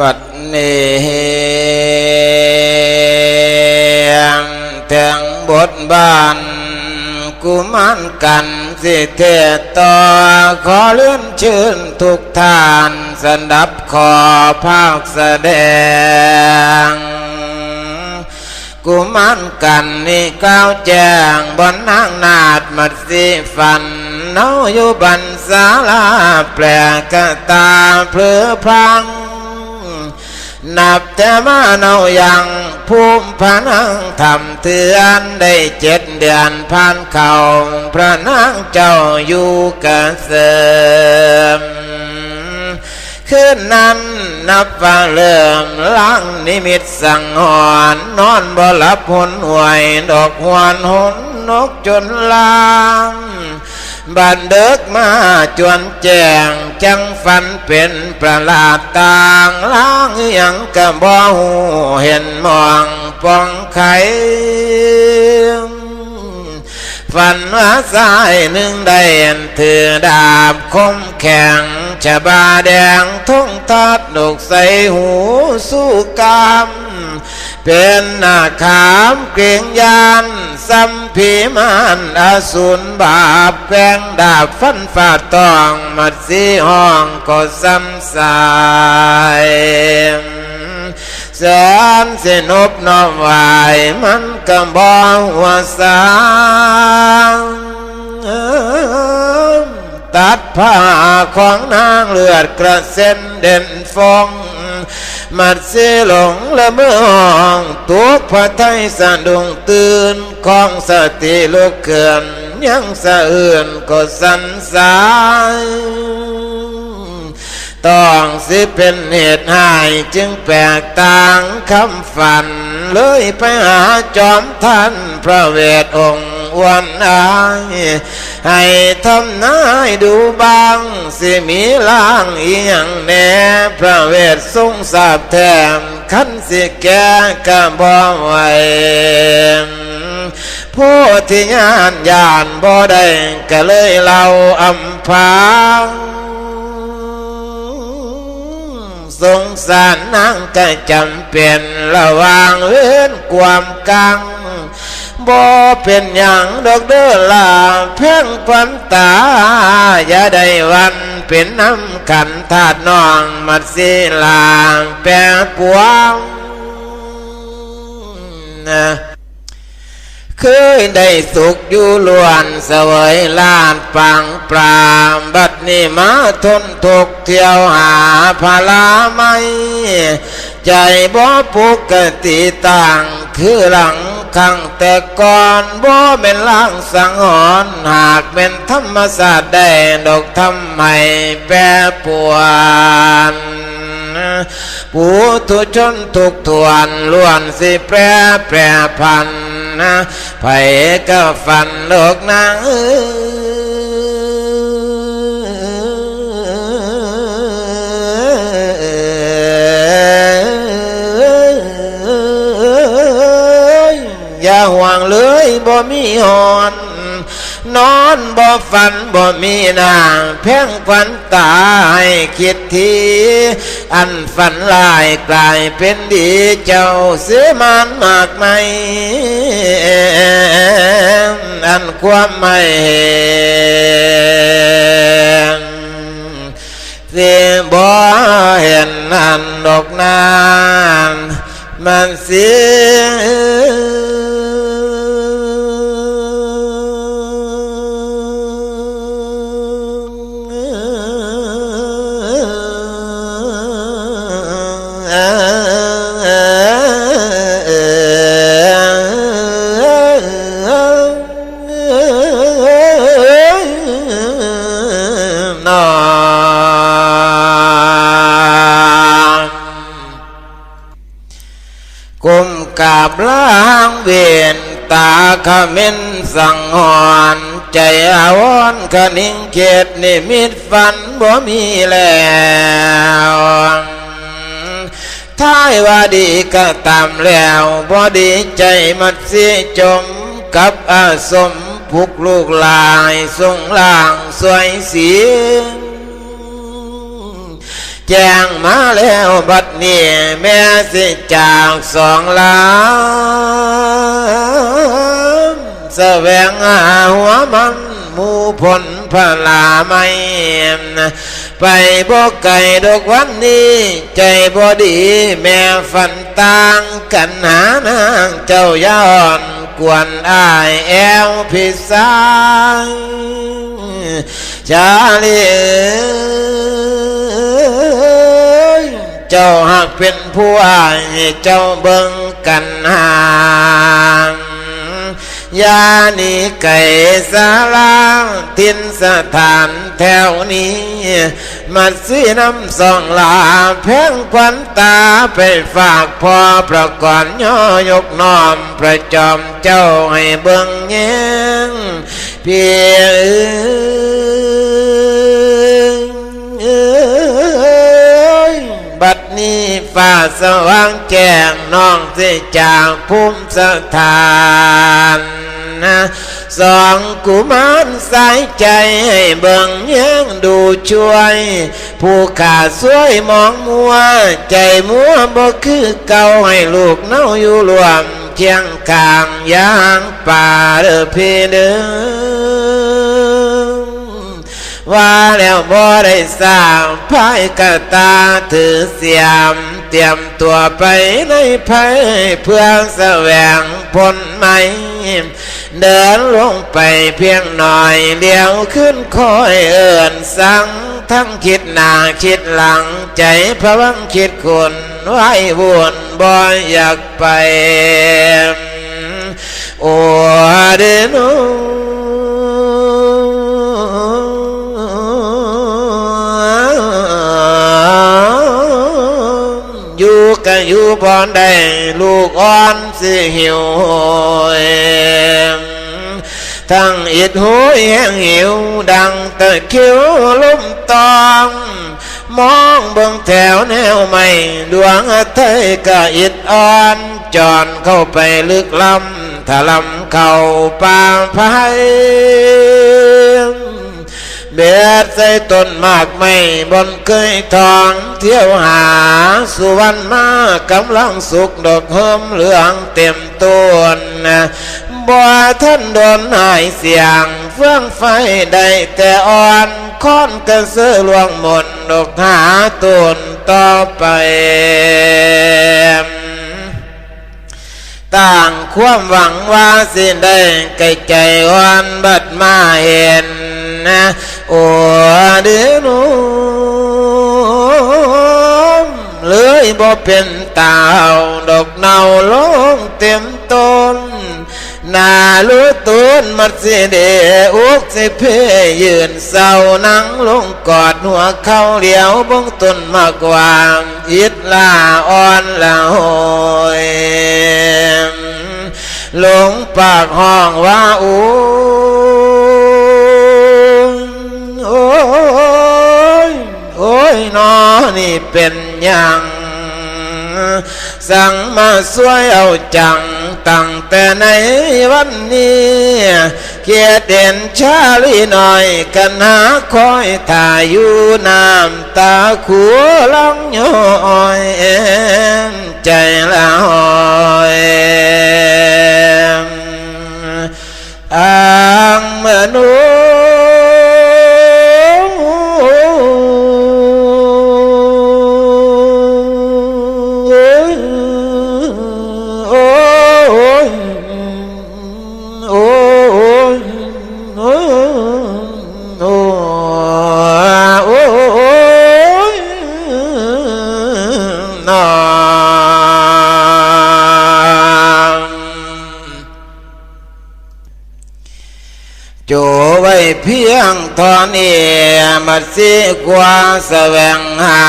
บัดนี้ถึงบทบานกุมันกันสิเทศต่อขอเลื่อนชื่นทุกท่านสดับขอภาคแสดง กุมันกันนี่ก้าวแจ้งบนนางนาดมัดสีฟันเนาอยู่บันสาลาแปลกะตาเพลือพัง นับแต่มาเนายังภูมิพนังทำเตือนได้เจ็ดเดือนผ่านเขาพระนางเจ้าอยู่กะเสริมคืนนั้นนับว่าเริ่มล้างนิมิตสังหอนนอนบ่หลับหนหวย ดอกหวนหนนกจนลาง บันเดิกมาจวนแจงจังฟันเป็นประหลาดต่างล้างยังกระบ่หูเห็นมองปองไข ฝันว่าสายหนึ่งได้เห็นถือดาบคมแข็งชะบาแดงทุ่งทัดดกใสหูสู้กามเป็นนาขามเกรงยานสัมผีมานอสูรบาปแกงดาบฟันฟาดตองมัดสีห้องก็ซ้ำสาย แสนสนุบนอบไหวมันก็บ่หัวสางตัดผ้าของนางเลือดกระเซ็นเด่นฟองมัดเสหลงละเมื่อห้องตุกพระไทยสะดุงตื่นของสติลุกเกินยังสะอื่นก็สันสาย ต้องสิเป็นเหตุให้จึงแปลกต่างคำฝัน เลยไปหาจอมท่านพระเวทองค์อวันอายให้ทำนายดูบาง สิมีล่างอีหยังแน่พระเวททรงทราบแทมขันสิแก่กะบ่ไหวผู้ที่งานยานบ่ได้ก็เลยเล่าอำพราง สงสารนางก็จำเป็นระวางเว้นความกังบ่เป็นอย่างดอกเด้อลาเพ่งควันตา อย่าได้วันเป็นน้ำขันธาตุน้องมัดสีลางแปรปวงนะ เคยได้สุขอยู่ล้วนเสวยลาดปังปรามบัดนี้มาทนทุกข์เที่ยวหาพลาไม่ใจบ่ปกติต่างคือหลังขังแต่ก่อนบ่เป็นล่างสังหรณ์หากเป็นธรรมศาสตร์ได้ดอกทำไมแปรปวนผู้ทุชนทุกทวนล้วนสิแปรแปรพัน นะไผก็ฟันโลกนางเอ้ยอย่าห่วงเลยบ่มีหอน นอนบ่ฝันบ่มีนางเพ่งควันตาให้คิดที อันฝันลายกลายเป็นดีเจ้าเสือมันมากไหมอันความไม่เห็นสิบ่เห็นอันดอกนานมันเสีน มินสังหอนใจอาวรณ์คนิ่งเขตนิมิตฝันบ่มีแล้วท้ายว่าดีก็ตามแล้วบ่ดีใจมันเสียจมกับอาสมพุกลูกลายทรงล่างสวยเสียงแจ้งมาแล้วบัดนี้แม่สิจากสองลาม แสวงหาหัวมันมูผลพลาไม่ไปบ่ไก่ดอกวันนี้ ใจบ่ดี แม่ฝันต่างกันหานางเจ้าย้อนกวนอายแอวพิสายชาลีเอ้ยเจ้าหากเป็นผู้อายเจ้าเบิ่งกันห่าง ยานีไก่สาลาทินสถานแถวนี้มาซื้อน้ำสองลาแพงควันตาไปฝากพอประกอนย่อยกน้อมประจอมเจ้าให้เบิ่งแยงเพียเอ้ย บัดนี้ฟ้าสว่างแจ้งน้องสิจากภูมิสถานนะสองกุมารสายใจให้เบิ่งแย้งดูช่วย ผู้ขาสวยมองมัว ใจมัวบ่คือเก่าให้ลูกเน่าอยู่รวมเคียงข้างยางป่าเด้อพี่เด้อ ว่าแล้วบ่ได้สร้างพายกะตาถือเสียม เตรียมตัวไปในภัยเพื่อแสวงผลไหมเดินลงไปเพียงหน่อยเดียวขึ้นคอยเอินสั่งทั้งคิดหน้าคิดหลัง ใจพระวังคิดคนไว้วนบ่อยากไป โอ้เดโน กันอยู่บอนได้ลูกอ่อนสิหิวโหยทั้งอิดหูแห้งหิวดังตะคิวลุ่มตอง มองเบิ่งแถวแนวใหม่ดวงอาทิตย์ก็อิดอ่อนจอนเข้าไปลึกลำถลำเข้าป่าไผ่ เบียดใส่ต้นมากไม่บนเคยทองเที่ยวหาสุวรรณมากำลังสุกดอกเฮิมเหลืองเต็มต้นบ่ท่านโดนหายเสียง เฟื่องไฟได้แต่อ่อนค้อนกระเสือลวงมนดอกหาต้นต่อไปต่างความหวังว่าสิได้ไกลใจวันบัดมาเห็นนะ โอเดือนูเลยบ่เป็นตาวดอกเนาลงเต็มต้นนารู้ต้นมัดสิเดอุกสิเพยืนเศร้านั่งลงกอดหัวเข้าเดียวบงต้นมากวางอิดลาอ่อนละโหยลงปากห้องว่าอ้โอ้ ยโอ้ยนอนี่เป็นอย่างสั่งมาสวยเอาจังตั้งแต่ในวันนี้เกียรติเด่นชาลีหน่อยกันหาคอยถ่ายอยู่น้ำตาขัวลังย้อยเอ็นใจละหอยอ่างมนุโจูไว้เพียงทอนเอมาสิกว่าแสวงหา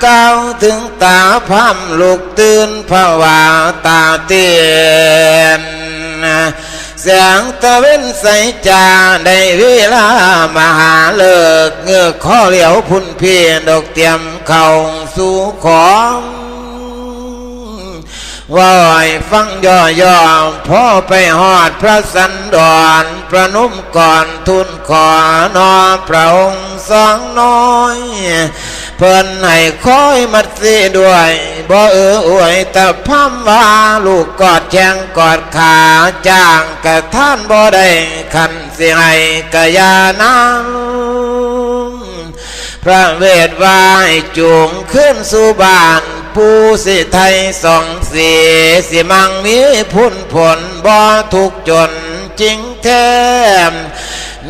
เก้าถึงตาพัมลูกตื่นภาวาตาเตียนแสงตะเว้นใสจาได้เวลามหาเลิกเงือกข้อเหลียวพุ่นเพียดอกเตรียมเข้าสู่ของ ว่าให้ฟังย่อย่อพ่อไปหอดพระสันดอนประนุมก่อนทุนขอนอพระองค์สองน้อยเพิ่นให้คอยมัดสิด้วยบ่เอออวยแต่พัมว่าลูกกอดแจงกอดขาจ้างกะท่านบ่ได้คันสิให้กะยานางพระเวทวายจูงขึ้นสู่บ้าน ผู้สิไทยสองสีสิมังมีพุ่นผลบ่ทุกจนจริงแท้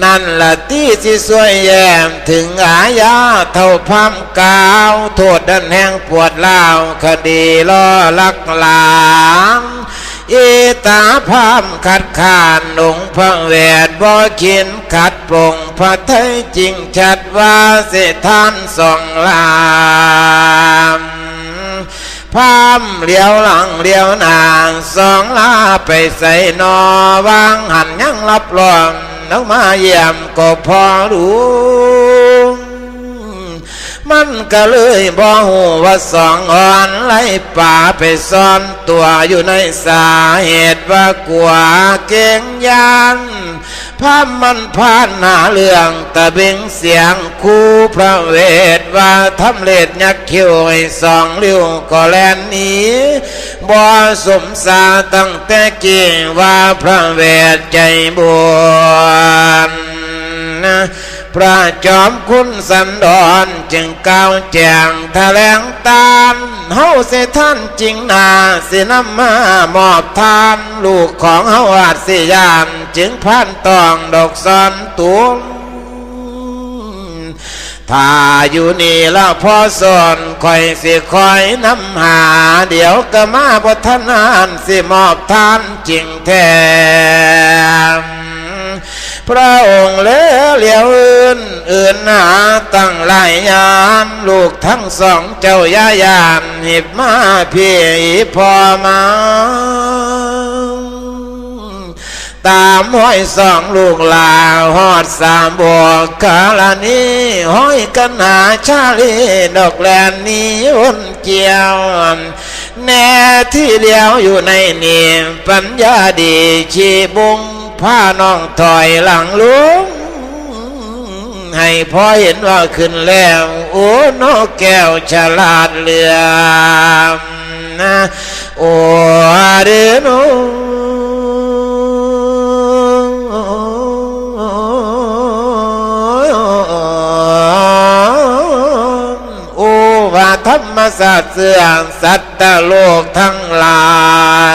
นั่นละที่สิสวยแยมถึงอาญาเท่าพามกาว โทษดันแห่งปวดเล่าวคดีล่อลักหลามอีตาพามขัดขานหลงพระเวทบ่ขินขัดปรงพระไทยจริงชัดว่าเสทานสองลาม พามเลี้ยวหลังเลี้ยวนางสองลาไปใส่นอวางหันยังรับรองน้องมาเยี่ยมก็พอรู้ มันก็เลยบ่หูว่าสองอ่อนไล่ป่าไปซ่อนตัวอยู่ในสาเหตุว่ากลัวเก่งยานพามันผ่านหนาเรื่องตะเบิงเสียงคู่พระเวทว่าทำเลดยักคิวให้สองเลี้ยวก็แลนหนีบ่สมสาตั้งแต่กี้ว่าพระเวทใจบวนนะ พระจอมคุณสันดอนจึงก้าวแจงแถลงตามเฮาเสท่านจริงนาสินำมามอบทาน ลูกของเฮาอาจสิยามจึงพันตองดอกซอนตุงถ้าอยู่นี่แล้วพอสอนคอยสิคอยนำหา เดี๋ยวก็มาบทนานสิมอบทานจริงแท้ พระองค์เลี้ยวเลี้ยวอื่น อื่นหาตั้งหลายยาม ลูกทั้งสองเจ้ายายามหิบมาพี่พอมาตามห้อยสองลูกลาหอดสามบวกกาลานี้ ห้อยกันหาชาลีดอกแลนนี้อุ่นเกี่ยว แน่ที่เดียวอยู่ในนี่ปัญญาดีชีบุง ผ้าน้องถอยหลังลุงให้พ่อเห็นว่าขึ้นแล้ว โอ้นกแก้วฉลาดเหลือมนะโอ้เดนโอ้ว่าธรรมศาสตร์เสื่อมสัตว์โลกทั้งหลา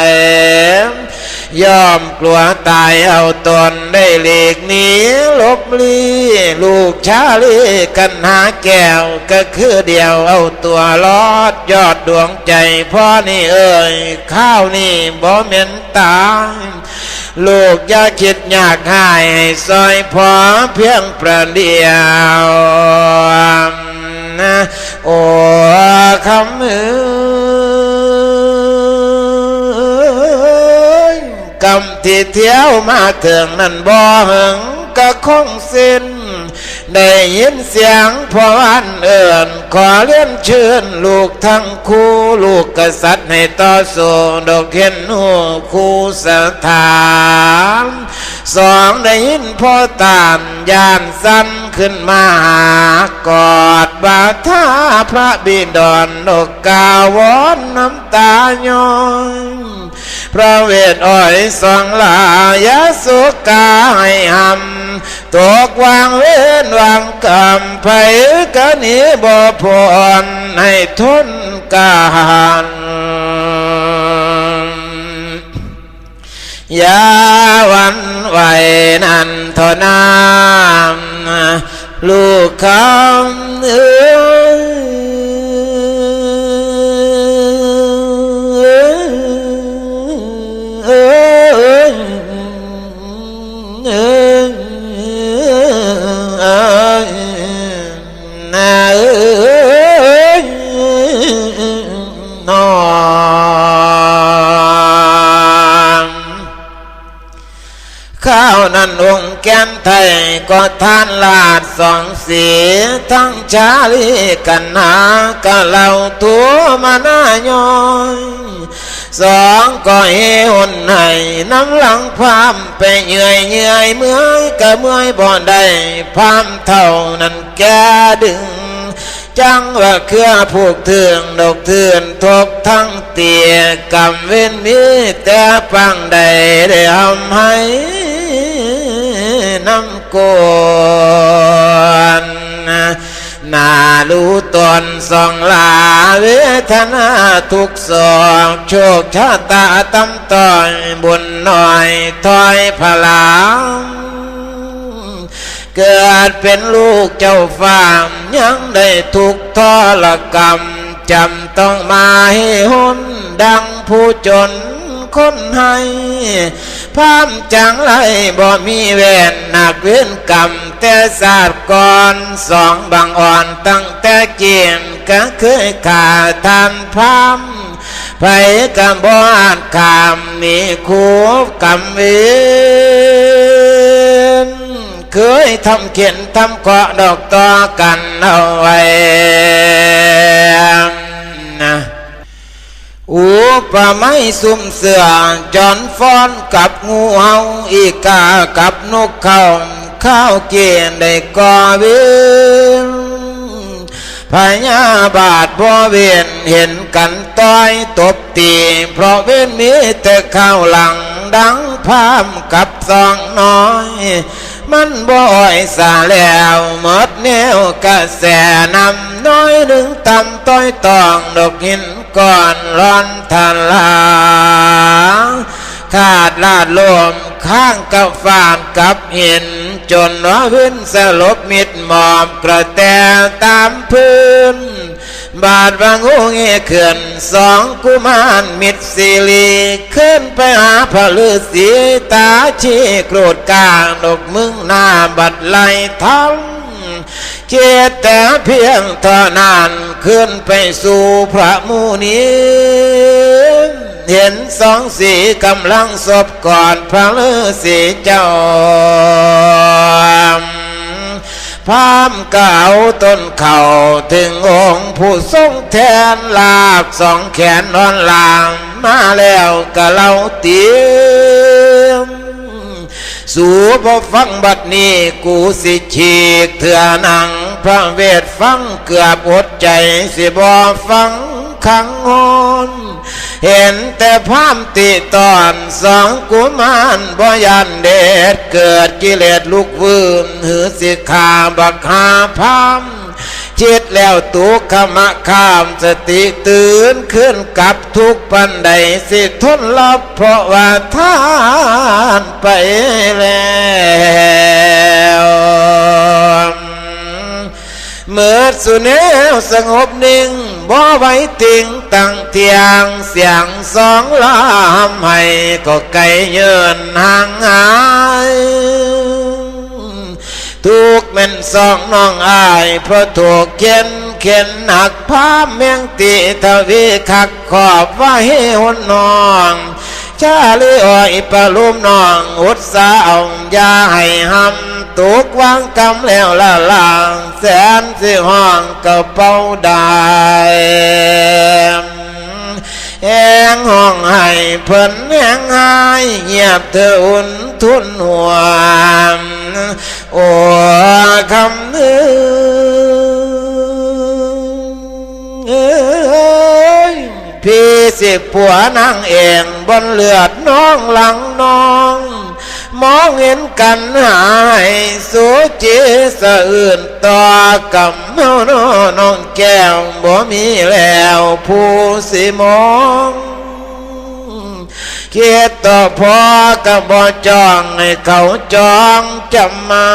ย ยอมกลัวตายเอาตนได้หลีกหนีลบลีลูกชาลีกันหาแก้วก็คือเดียวเอาตัวลอดยอดดวงใจพ่อนี่เอ่ยข้าวนี่บ่เหม็นตาลูกอย่าคิดอยากหายให้ซอยพอเพียงประเดียวนะโอ้คำเอ้ย กำที่เที่ยวมาถึงนั่นบ่หึงก็คงสิ้น ได้ยินเสียงพ่ออันเอิ่น ขอเลี้ยนเชิญลูกทั้งคู่ลูกกษัตริย์ให้ต่อสู้ดอกเห็นหูคู่สถานสองได้ยินพ่อตามยานสั้นขึ้นมาหากอดบาทาพระบิดรนกกาวอนน้ำตาย้อย พระเวทอ้อยสองลายาสุกาให้หำตกวางเว้นวางกำไผกะนีบ่พรให้ทนกานยาวันไหวนันทนามลูกคำเอ้ย ไทยก็ท่านลาดสองสีทั้งชาลีกันหากะเหล่าตัวมาหน้าย้อยสองก็เฮหุ่นให้น้ำหลังพามไปเหนื่อยเหนื่อยเมื่อยก็เมื่อยบ่ได้พามเท่านั้นแกดึงจังว่าเครือผูกเถืองดอกเถือนทกทั้งเตียกำเว้นมีแต่ปังใดได้ทำให้ น้ำกวนนารู้ตนสองลาเวทนาทุกสองโชคชะตาตำต่อยบุญหน่อยถอยพลามเกิดเป็นลูกเจ้าฟ้ามยังได้ทุกทรกรรมจำต้องมาให้หุนดังผู้จน คนให้พามจังไรบ่มีเวรหนักเว้นกรรมแต่ศาสตร์ก่อนสองบางอ่อนตั้งแต่เกียนก็เคยขาดทานพามไปกับบ่อ่านคำนี่คูกรรมเวนเคยทำเขียนทำเกาะดอกต่อกันเอาไว้ อุปไม่ซุ่มเสือจอนฟ้อนกับงูเห่าอีกากับนกเขาข้าวเกียนได้ก่อเวียนพญาบาทพ่อเวียนเห็นกันต้อยตบตีเพราะเว้นมีแต่ข้าวหลังดังพามกับซองน้อย มันบ่อยสาแล้วหมดแนวกระแสนำน้อยหนึ่งตำต้อยตองดอกหิน ก่อนร้อนทันลาขาดลาดลมข้างกับฟางกับหิน จนว่าพื้นสลบมิดหมอบกระแตตามพื้น บาดวางงูเงี้ยเขื่อนสองกุมารมิดสิลีขึ้นไปหาพระฤาษีตาชีโกรธกลางดอกมึงหน้าบัดไลทั้ง เจตแต่เพียงเท่านั้นขึ้นไปสู่พระมูนีเห็นสองสีกำลังศพก่อนพระฤาษีเจ้าพามเก่าต้นเข่าถึงองค์ผู้ทรงแทนลากสองแขนนอนลางมาแล้วกะเล่าเตียม สู่พอฟังบัดนี้กูสิฉีกเถื่อหนัง พระเวทฟังเกือบอดใจสิบอฟังขังหอนเห็นแต่พามติตอนสองกุมารบ่ยันเดชเกิดกิเลสลุกวืนหือสิขาบักหาพาม จิตแล้วตุกขมะข้ามสติตื่นขึ้นกับทุกปันใดสิทนรับเพราะว่าท่านไปแล้วเมื่อสุเนวสงบนิ่งบ่ไว้ติงตั้งเทียงเสียงสองลามให้ก็ไกลเยินห่างหาย ทุกเม่นสองน้องอายเพราะถูกเข็นเข็นหนักพาเมียงตีทวีคักขอบว่าให้หุนนองชาลีอ้อยปะลุมน้องอุดสาวอยาให้หำตุกวางกำแล้วละลาง แสนสิห้องกระเป๋าได้ แหงห้องให้เพิ่นแหงหายเงียบเธออุ่นทุนหัวโอ้คำนึงเอ้ยพี่สิผัวนางเองบนเลือดน้องหลังน้อง มองเห็นกันหายสูจีสะอื่นต่อกับเมาน้อน้องแก้วบ่มีแล้วผู้สิมองเคียดต่อพอกับบ่จองให้เขาจองจำมา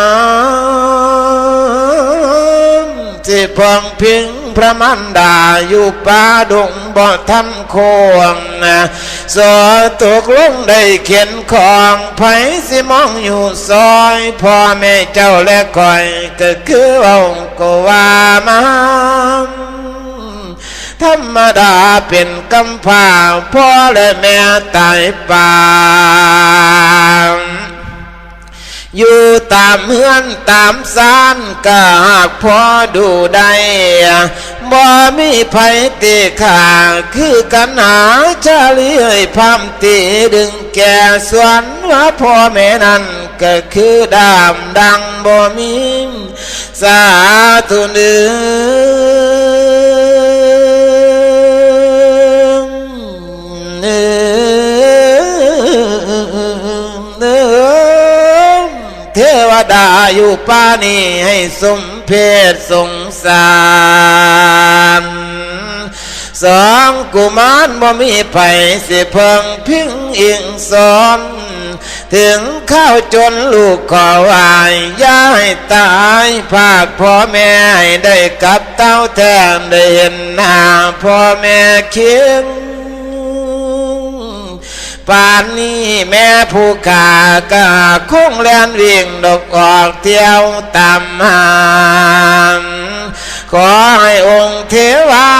สิพองพิง พระมันดาอยู่ป่าดงบ่ทำโควงนะสอตกลงได้เขียนของไผสิมองอยู่ซอยพ่อแม่เจ้าและคอยก็คือองค์ว่ามาธรรมดาเป็นกำพร้าพ่อและแม่ตายป่า อยู่ตามเฮือนตามซานก็หากพอดูได้บ่มีไผตีขาคือกันหาชาลีเอ้ยพามตีดึงแก่สวนว่าพ่อแม่นั้นก็คือดามดังบ่มีสาธุเนื้อ ดาอยู่ป้านี้ให้สมเพศสงสารสองกุมารบ่มีไผสิเพิงพิงอิงสอนถึงข้าวจนลูกขอวายย่าให้ตายภาคพ่อแม่ได้กับเต้าแทนได้เห็นหน้าพ่อแม่เคียง ป่านนี้แม่ผู้ขากะคงแลนวิ่งดอกออกเที่ยวตามหามขอให้องค์เทวา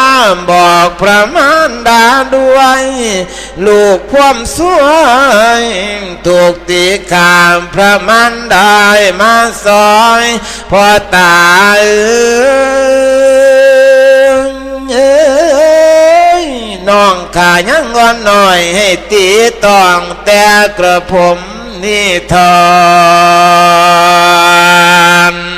บอกพระมารดาด้วย ลูกพ่วมสวยถูกตีขามพระมารดามาซอยพอตาย น้องขายังงอนหน่อยให้ตีตองแต่กระผมนี่ทอน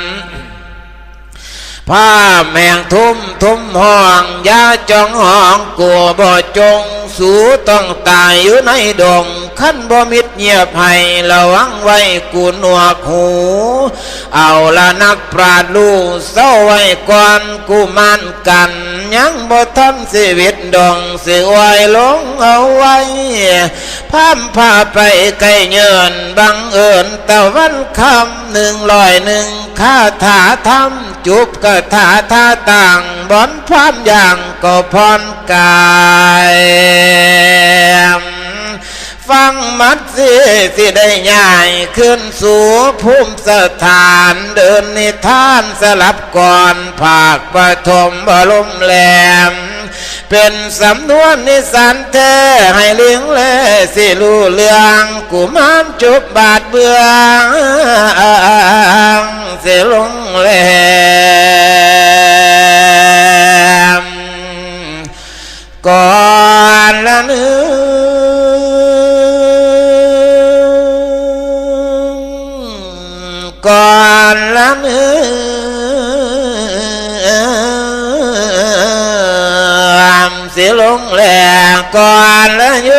ผ้าแมงทุ่มทุ่มห้องยาจ้องห้องกลัวบ่จง สูต้องตายอยู่ในดงขั้นบ่มิดเงียบให้ระวังไว้กูหนวกหู เอาละนักปราดลูเศร้าไว้ก่อนกูมันกัน ยังบ่ทำชีวิตดงสิไว้ลงเอาไว้พามพาไปไกลเยินบังเอิญตะวันคำหนึ่งลอยหนึ่งคาถาทำจุบกัะถาท่าต่างบอนพร้อมอย่างก็พรกายฟังมัดสิสิได้ใหญ่ขึ้นสู่ภูมิสถานเดินนิทานสลับก่อนภาคปฐมบรมแหลม เป็นสำนวนนิสันแท้ให้เลี้ยงแลสิรู้เรื่องกุมารจุบบาดเบืองเสียลงแหลม อนเสียลงแหลกก่อนและโย